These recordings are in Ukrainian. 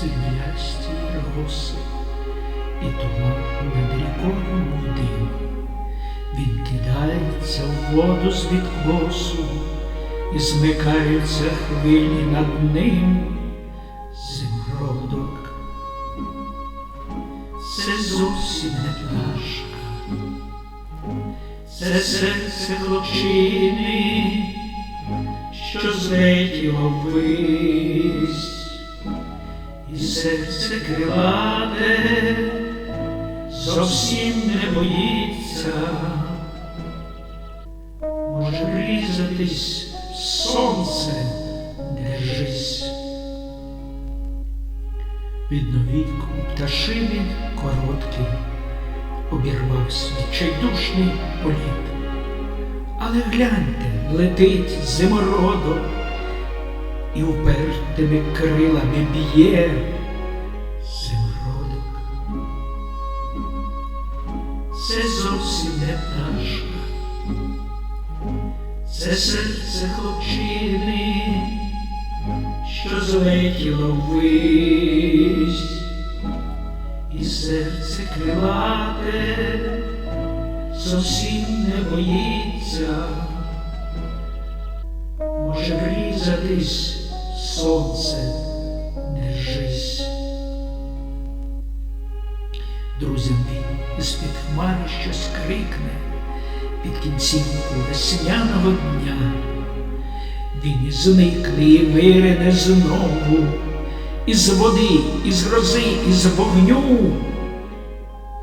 сріблясті роси, і туман над рікою мудив. Він кидається в воду з відкосу, і змикаються хвилі над ним. Зимродок, це зовсім не пташка, це серце хлопчини, що злетіло ввись, серце крилате зовсім не боїться, може різатись сонце, держись. Відновіку пташини короткий обірвався відчайдушний політ. Але гляньте, летить зимородок і упертими крилами б'є. Зимородок. Це зовсім не пташка, це серце хлопчини, що злетіло ввись, і серце крилате зовсім не боїться, може врізатись сонце, держись. Друзям він із-під хмари щось крикне під кінцівку весняного дня. Він і зникне і вирине знову, із води, із грози, із вогню.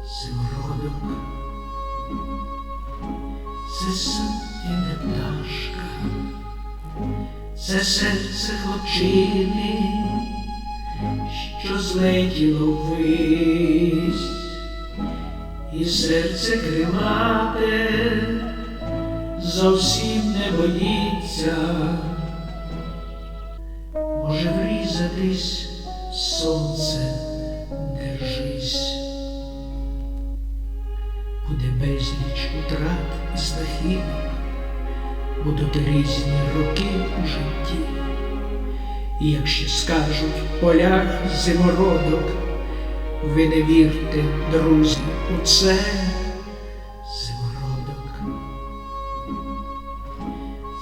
Зимородок, це сон і не пташка, це серце хлопчини, що злетіло ввись, і серце крилате зовсім не боїться, може врізатись сонце, держись, буде безліч утрат і знахідок, будуть різні роки у житті. І якщо скажуть в полях зимородок, ви не вірте, друзі, у це зимородок.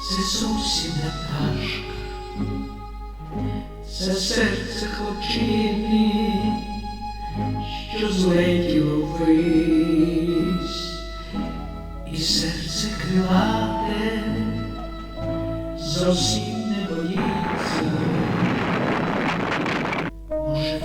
Це зовсім не пташка, це серце хлопчини, що злетіло ввись, і серце крилате зовсім не боїться. Може,